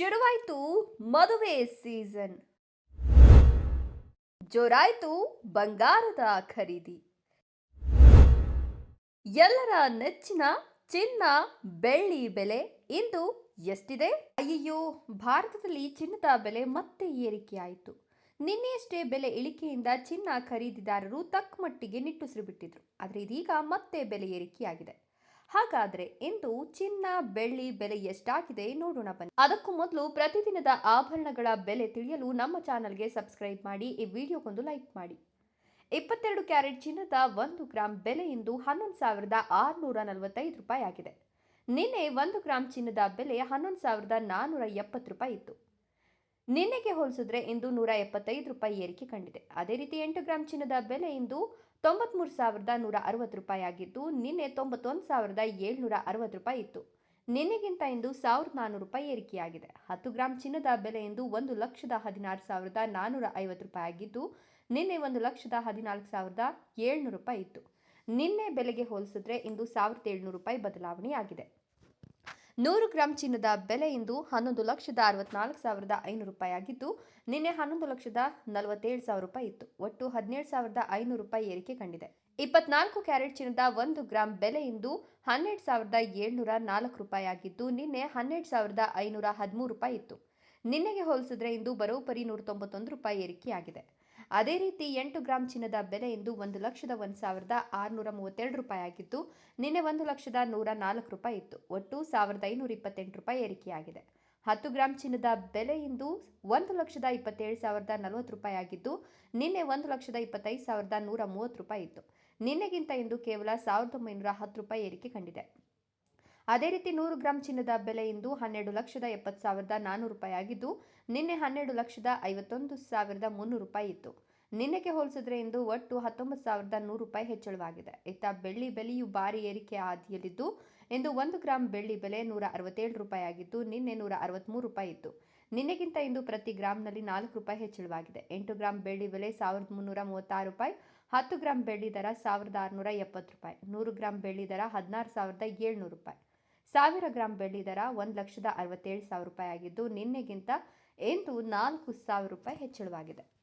ಶುರುವಾಯ್ತು ಮದುವೆ ಸೀಸನ್. ಜೋರಾಯ್ತು ಬಂಗಾರದ ಖರೀದಿ. ಎಲ್ಲರ ನೆಚ್ಚಿನ ಚಿನ್ನ, ಬೆಳ್ಳಿ ಬೆಲೆ ಇಂದು ಎಷ್ಟಿದೆ? ಅಯ್ಯೋ ಭಾರತದಲ್ಲಿ ಚಿನ್ನದ ಬೆಲೆ ಮತ್ತೆ ಏರಿಕೆಯಾಯಿತು ನಿನ್ನೆಯಷ್ಟೇ ಬೆಲೆ ಇಳಿಕೆಯಿಂದ ಚಿನ್ನ ಖರೀದಿದಾರರು ತಕ್ಕಮಟ್ಟಿಗೆ ನಿಟ್ಟುಸಿರು ಬಿಟ್ಟಿದ್ರು. ಆದರೆ ಇದೀಗ ಮತ್ತೆ ಬೆಲೆ ಏರಿಕೆಯಾಗಿದೆ. ಹಾಗಾದ್ರೆ ಇಂದು ಚಿನ್ನ, ಬೆಳ್ಳಿ ಬೆಲೆ ಎಷ್ಟಾಗಿದೆ ನೋಡೋಣ ಬನ್ನಿ. ಅದಕ್ಕೂ ಮೊದಲು ಪ್ರತಿದಿನದ ಆಭರಣಗಳ ಬೆಲೆ ತಿಳಿಯಲು ನಮ್ಮ ಚಾನಲ್ಗೆ ಸಬ್ಸ್ಕ್ರೈಬ್ ಮಾಡಿ, ಈ ವಿಡಿಯೋಗೊಂದು ಲೈಕ್ ಮಾಡಿ. ಇಪ್ಪತ್ತೆರಡು ಕ್ಯಾರೆಟ್ ಚಿನ್ನದ ಒಂದು ಗ್ರಾಂ ಬೆಲೆ ಇಂದು ಹನ್ನೊಂದು ಸಾವಿರದ ಆರುನೂರ ನಲವತ್ತೈದು ರೂಪಾಯಿ ಆಗಿದೆ. ನಿನ್ನೆ ಒಂದು ಗ್ರಾಂ ಚಿನ್ನದ ಬೆಲೆ ಹನ್ನೊಂದು ಸಾವಿರದ ನಾನ್ನೂರ ಎಪ್ಪತ್ತು ರೂಪಾಯಿ ಇತ್ತು. ನಿನ್ನೆಗೆ ಹೋಲಿಸಿದ್ರೆ ಇಂದು ನೂರ ಎಪ್ಪತ್ತೈದು ರೂಪಾಯಿ ಏರಿಕೆ ಕಂಡಿದೆ. ಅದೇ ರೀತಿ ಎಂಟು ಗ್ರಾಂ ಚಿನ್ನದ ಬೆಲೆ ಇಂದು ತೊಂಬತ್ಮೂರು ಸಾವಿರದ ನೂರ ಅರವತ್ತು ರೂಪಾಯಿ ಆಗಿದ್ದು, ನಿನ್ನೆ ತೊಂಬತ್ತೊಂದು ಸಾವಿರದ ಏಳ್ನೂರ ಅರವತ್ತು ರೂಪಾಯಿ ಇತ್ತು. ನಿನ್ನೆಗಿಂತ ಇಂದು ಸಾವಿರದ ನಾನ್ನೂರು ರೂಪಾಯಿ ಏರಿಕೆಯಾಗಿದೆ. ಹತ್ತು ಗ್ರಾಂ ಚಿನ್ನದ ಬೆಲೆ ಇಂದು ಒಂದು ಲಕ್ಷದ ಹದಿನಾರು ಸಾವಿರದ ನಾನ್ನೂರ ಐವತ್ತು ರೂಪಾಯಿ ಆಗಿದ್ದು, ನಿನ್ನೆ ಒಂದು ಲಕ್ಷದ ಹದಿನಾಲ್ಕು ಸಾವಿರದ ಏಳ್ನೂರು ರೂಪಾಯಿ ಇತ್ತು. ನಿನ್ನೆ ಬೆಲೆಗೆ ಹೋಲಿಸಿದ್ರೆ ಇಂದು ಸಾವಿರದ ಏಳ್ನೂರು ರೂಪಾಯಿ ಬದಲಾವಣೆಯಾಗಿದೆ. ನೂರು ಗ್ರಾಂ ಚಿನ್ನದ ಬೆಲೆ ಇಂದು ಹನ್ನೊಂದು ಲಕ್ಷದ ಅರವತ್ನಾಲ್ಕು ಸಾವಿರದ ಐನೂರು ರೂಪಾಯಿ ಆಗಿದ್ದು ನಿನ್ನೆ ಹನ್ನೊಂದು ಲಕ್ಷದ ನಲವತ್ತೇಳು ಸಾವಿರ ರೂಪಾಯಿ ಇತ್ತು. ಒಟ್ಟು ಹದಿನೇಳು ಸಾವಿರದ ಐನೂರು ರೂಪಾಯಿ ಏರಿಕೆ ಕಂಡಿದೆ. ಇಪ್ಪತ್ನಾಲ್ಕು ಕ್ಯಾರೆಟ್ ಚಿನ್ನದ ಒಂದು ಗ್ರಾಂ ಬೆಲೆ ಇಂದು ಹನ್ನೆರಡು ಸಾವಿರದ ಏಳ್ನೂರ ನಾಲ್ಕು ರೂಪಾಯಿ ಆಗಿದ್ದು ನಿನ್ನೆ ಹನ್ನೆರಡು ಸಾವಿರದ ಐನೂರ ಹದಿಮೂರು ರೂಪಾಯಿ ಇತ್ತು. ನಿನ್ನೆಗೆ ಹೋಲಿಸಿದ್ರೆ ಇಂದು ಬರೋಬ್ಬರಿ ನೂರ ತೊಂಬತ್ತೊಂದು ರೂಪಾಯಿ ಏರಿಕೆಯಾಗಿದೆ. ಅದೇ ರೀತಿ ಎಂಟು ಗ್ರಾಂ ಚಿನ್ನದ ಬೆಲೆ ಇಂದು ಒಂದು ಲಕ್ಷದ ಒಂದು ಸಾವಿರದ ಆರುನೂರ ಮೂವತ್ತೆರಡು ರೂಪಾಯಿ ಆಗಿತ್ತು. ನಿನ್ನೆ ಒಂದು ಲಕ್ಷದ ನೂರ ನಾಲ್ಕು ರೂಪಾಯಿ ಇತ್ತು. ಒಟ್ಟು ಸಾವಿರದ ಐನೂರ ಇಪ್ಪತ್ತೆಂಟು ರೂಪಾಯಿ ಏರಿಕೆಯಾಗಿದೆ. ಹತ್ತು ಗ್ರಾಂ ಚಿನ್ನದ ಬೆಲೆ ಇಂದು ಒಂದು ಲಕ್ಷದ ಇಪ್ಪತ್ತೇಳು ಸಾವಿರದ ನಲವತ್ತು ರೂಪಾಯಿ ಆಗಿದ್ದು ನಿನ್ನೆ ಒಂದು ಲಕ್ಷದ ಇಪ್ಪತ್ತೈದು ಸಾವಿರದ ನೂರ ಮೂವತ್ತು ರೂಪಾಯಿ ಇತ್ತು. ನಿನ್ನೆಗಿಂತ ಇಂದು ಕೇವಲ ಸಾವಿರದ ಒಂಬೈನೂರ ಹತ್ತು ರೂಪಾಯಿ ಏರಿಕೆ ಕಂಡಿದೆ. ಅದೇ ರೀತಿ ನೂರು ಗ್ರಾಂ ಚಿನ್ನದ ಬೆಲೆ ಇಂದು ಹನ್ನೆರಡು ಲಕ್ಷದ ಎಪ್ಪತ್ತು ಸಾವಿರದ ನಾನ್ನೂರು ರೂಪಾಯಿ ಆಗಿದ್ದು, ನಿನ್ನೆ ಹನ್ನೆರಡು ಲಕ್ಷದ ಐವತ್ತೊಂದು ಸಾವಿರದ ಮುನ್ನೂರು ರೂಪಾಯಿ ಇತ್ತು. ನಿನ್ನೆಗೆ ಹೋಲಿಸಿದ್ರೆ ಇಂದು ಒಟ್ಟು ಹತ್ತೊಂಬತ್ತು ಸಾವಿರದ ನೂರು ರೂಪಾಯಿ ಹೆಚ್ಚಳವಾಗಿದೆ. ಇತ್ತ ಬೆಳ್ಳಿ ಬೆಲೆಯು ಭಾರಿ ಏರಿಕೆ ಹಾದಿಯಲ್ಲಿದ್ದು, ಇಂದು ಒಂದು ಗ್ರಾಂ ಬೆಳ್ಳಿ ಬೆಲೆ ನೂರ ಅರವತ್ತೇಳು ರೂಪಾಯಿ ಆಗಿದ್ದು, ನಿನ್ನೆ ನೂರ ಅರವತ್ತ್ಮೂರು ರೂಪಾಯಿ ಇತ್ತು. ನಿನ್ನೆಗಿಂತ ಇಂದು ಪ್ರತಿ ಗ್ರಾಂನಲ್ಲಿ ನಾಲ್ಕು ರೂಪಾಯಿ ಹೆಚ್ಚಳವಾಗಿದೆ. ಎಂಟು ಗ್ರಾಂ ಬೆಳ್ಳಿ ಬೆಲೆ ಸಾವಿರದ ಮುನ್ನೂರ ಮೂವತ್ತಾರು ರೂಪಾಯಿ, ಹತ್ತು ಗ್ರಾಂ ಬೆಳ್ಳಿ ದರ ಸಾವಿರದ ಆರುನೂರ ಎಪ್ಪತ್ತು ರೂಪಾಯಿ, ನೂರು ಗ್ರಾಂ ಬೆಳ್ಳಿ ದರ ಹದಿನಾರು ಸಾವಿರದ ಏಳ್ನೂರು ರೂಪಾಯಿ. ಸಾವಿರ ಗ್ರಾಂ ಬೆಳ್ಳಿ ದರ ಒಂದು ಲಕ್ಷದ ಅರವತ್ತೇಳು ಸಾವಿರ ರೂಪಾಯಿ ಆಗಿದ್ದು, ನಿನ್ನೆಗಿಂತ ಇಂದು ನಾಲ್ಕು ಸಾವಿರ ರೂಪಾಯಿ ಹೆಚ್ಚಳವಾಗಿದೆ.